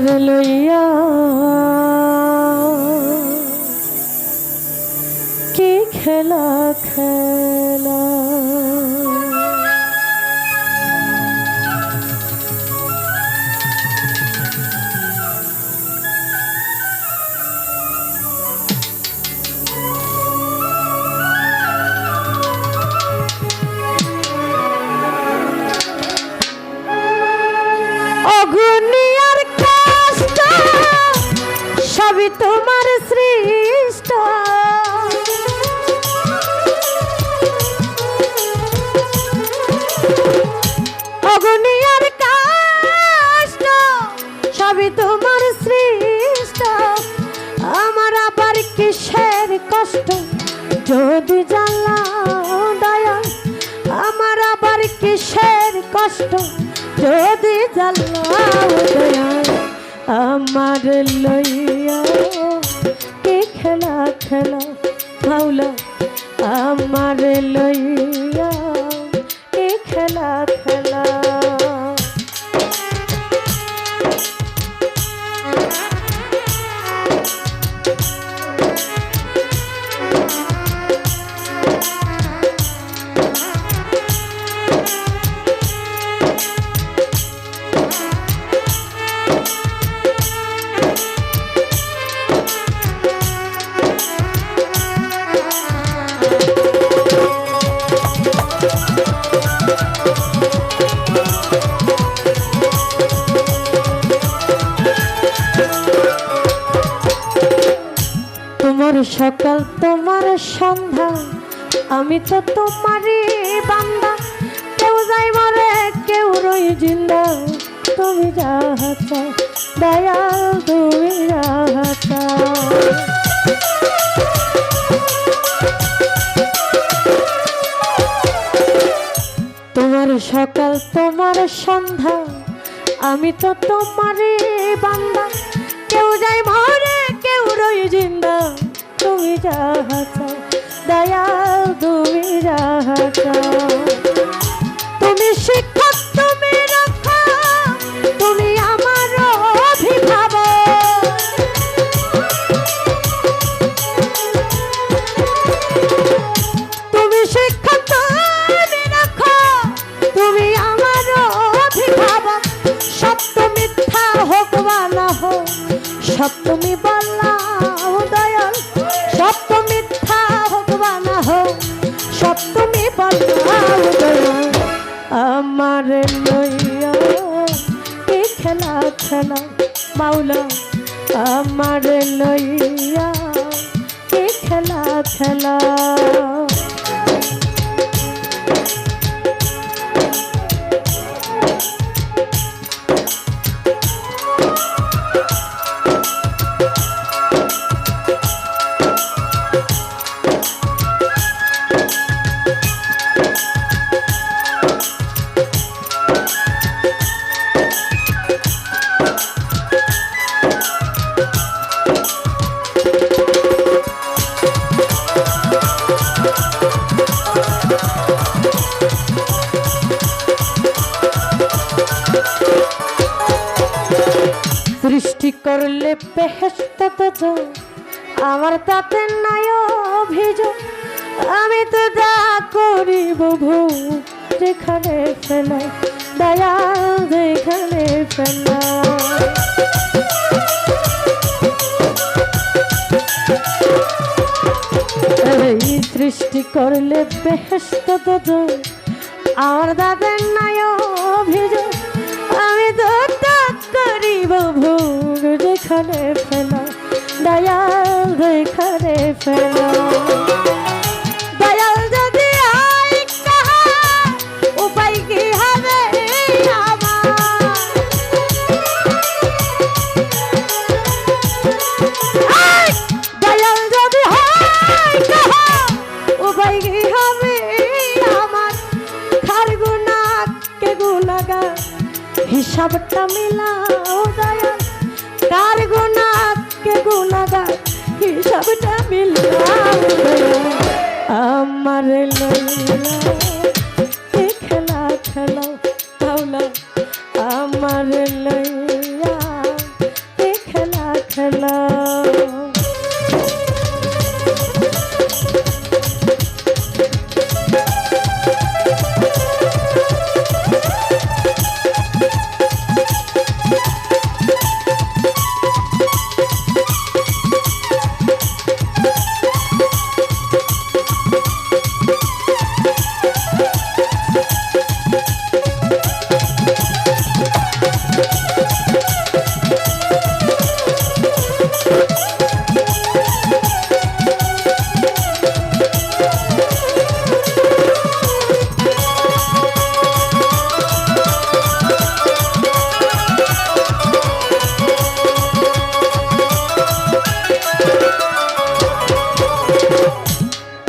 লইয়া সবই তোমার সৃষ্ট। অগুনিয়ার কষ্ট সবই তোমার আমার আবার কিসের কষ্ট? যদি জানলা দয়া, আমার আবার কিসের কষ্ট? যদি জানলা দয়া, আমার লইয়া কি খেলা খেলা ভাউলা আমার লইয়া তোমার সকাল, তোমার সন্ধ্যা। আমি তো তোমারই বান্দা। কেউ যাই মরে কেউ রই জিন্দা। তুমি যাহা চাও, দয়াল তুমি যাহা তোমার সকাল, তোমার সন্ধ্যা। আমি তো তোমারই বান্দা। কেউ যাই মরে কেউ রই জিন্দা। তুমি যাহা দয়াল তুমি তুমি শিক্ষক, তুমি রক্ষা, তুমি আমার অভিভাবক। তুমি শিক্ষক, তুমি রাখো তুমি আমার অভিভাবক। মিথ্যা হোক বা না হোক তুমি আমার লইয়া কি খেলা খেলা মাওলা আমার লইয়া কি খেলা খেলা। সৃষ্টি করলে আমার তাতে নাই অভিযোগ। আমি তো যা করিব ভুল, যেখানে ফেলা, দয়াল যেখানে ফেলা। এই সৃষ্টি করলে বেহেস্ত। আমার দাদের নাই অভিযোগ। আমি তো করিব ভোগ যেখানে ফেলা দয়াল যেখানে ফেলা। হিসাবটা মিলাও দয়াল কার গুনা কে গুনাগা হিসাবটা মিলাও আমার লইয়া কি খেলা খেলো মাওলা আমার খেলা খেলো।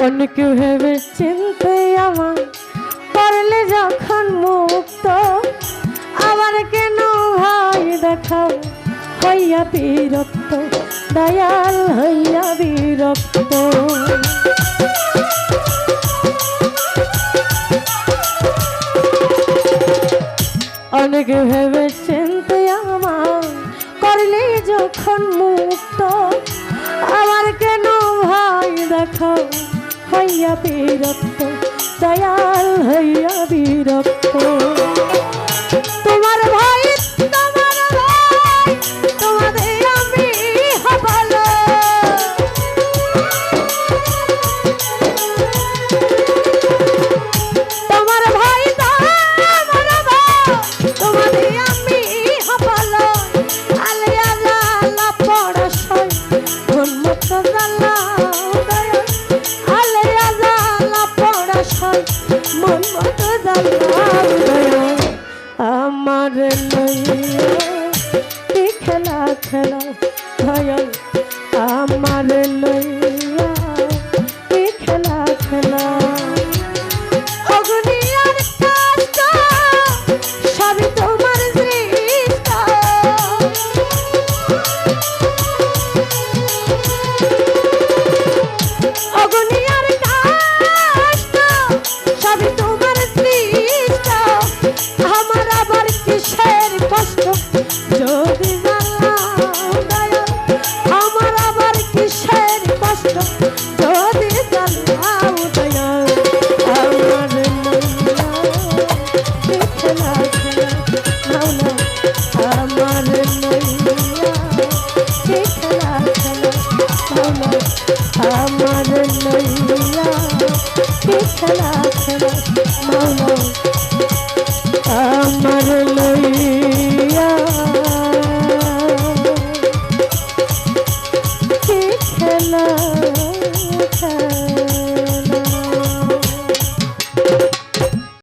অনেক ভেবে চিনতে আমার করলে যখন মুক্ত, আবার কেন ভাই দেখাও? হইয়া বিরক্ত, দয়াল হইয়া বিরক্ত। অনেক ভেবে চিনতে আমার করলে যখন মুক্ত আমার কেন ভাই দেখো হইয়া বিরক্ত দয়াল হইয়া বিরক্ত তোমার ভাই আমার লইয়া আমার